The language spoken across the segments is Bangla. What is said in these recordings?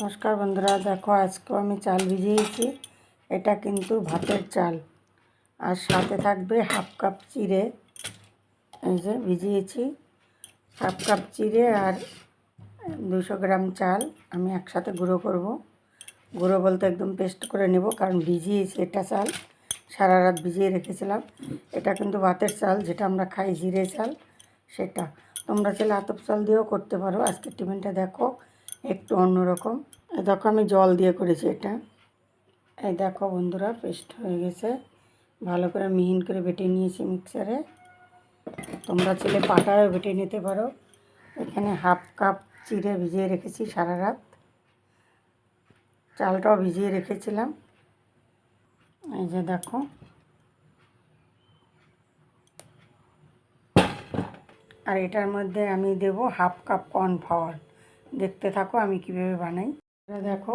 নমস্কার বন্ধুরা, দেখো আজকেও আমি চাল ভিজিয়েছি। এটা কিন্তু ভাতের চাল। আর সাথে থাকবে হাফ কাপ চিড়ে। এই যে ভিজিয়েছি। হাফ কাপ চিড়ে আর দুশো গ্রাম চাল আমি একসাথে গুঁড়ো করব। গুঁড়ো বলতে একদম পেস্ট করে নেব, কারণ ভিজিয়েছি এটা চাল। সারা রাত ভিজিয়ে রেখেছিলাম। এটা কিন্তু ভাতের চাল, যেটা আমরা খাই জিরে চাল, সেটা। তোমরা চাইলে আতপ চাল দিয়েও করতে পারো। আজকের টিফিনটা দেখো। একটু অন্যরকম। এই দেখো আমি জল দিয়ে করেছি এটা। এই দেখো বন্ধুরা পেস্ট হয়ে গেছে। ভালো করে মিহিন করে বেটে নিয়েছি মিক্সারে তোমরা চাইলে পাটায়ও বেটে নিতে পারো। এখানে হাফ কাপ চিড়ে ভিজিয়ে রেখেছি সারা রাত। চালটাও ভিজিয়ে রেখেছিলাম। এই যে দেখো। আর এটার মধ্যে আমি দেব হাফ কাপ কর্নফ্লাওয়ার। দেখতে থাকো আমি কীভাবে বানাই। এটা দেখো,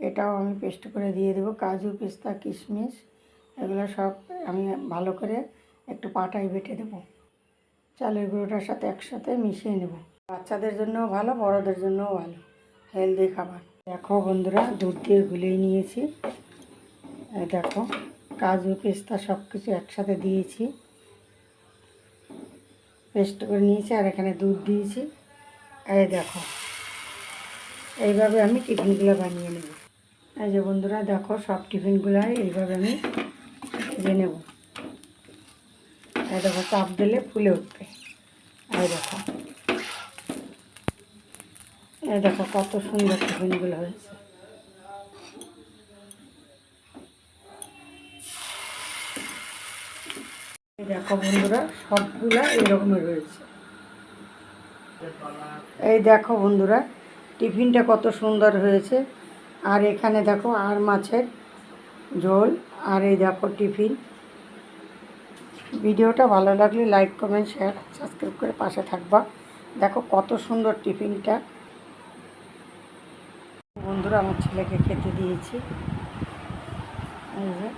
এটাও আমি পেস্ট করে দিয়ে দেবো। কাজু, পিস্তা, কিশমিশ, এগুলো সব আমি ভালো করে একটু পাটায় বেটে দেবো। চালের গুঁড়োটার সাথে একসাথে মিশিয়ে নেব। বাচ্চাদের জন্যও ভালো, বড়দের জন্যও ভালো। হেলদি খাবার। দেখো বন্ধুরা, দুধ দিয়ে গুলিয়ে নিয়েছি। দেখো, কাজু, পেস্তা সব কিছু একসাথে দিয়েছি। পেস্ট করে নিয়েছি আর এখানে দুধ দিয়েছি। এই দেখো এইভাবে আমি টিফিনগুলো বানিয়ে নেব। এই যে বন্ধুরা, দেখো সব টিফিনগুলাই এইভাবে আমি ভেজে নেব। এই দেখো, চাপ দিলে ফুলে উঠবে। এই দেখো। এই দেখো, কত সুন্দর টিফিনগুলো হয়েছে। দেখো বন্ধুরা, সবগুলা এরকমের রয়েছে। এই দেখো বন্ধুরা টিফিনটা কত সুন্দর হয়েছে। আর এখানে দেখো আর মাছের ঝোল। আর এই দেখো টিফিন। ভিডিওটা ভালো লাগলে লাইক, কমেন্ট, শেয়ার, সাবস্ক্রাইব করে পাশে থাকবা। দেখো কত সুন্দর টিফিনটা। বন্ধুরা, আমার ছেলেকে খেতে দিয়েছি। এই যে।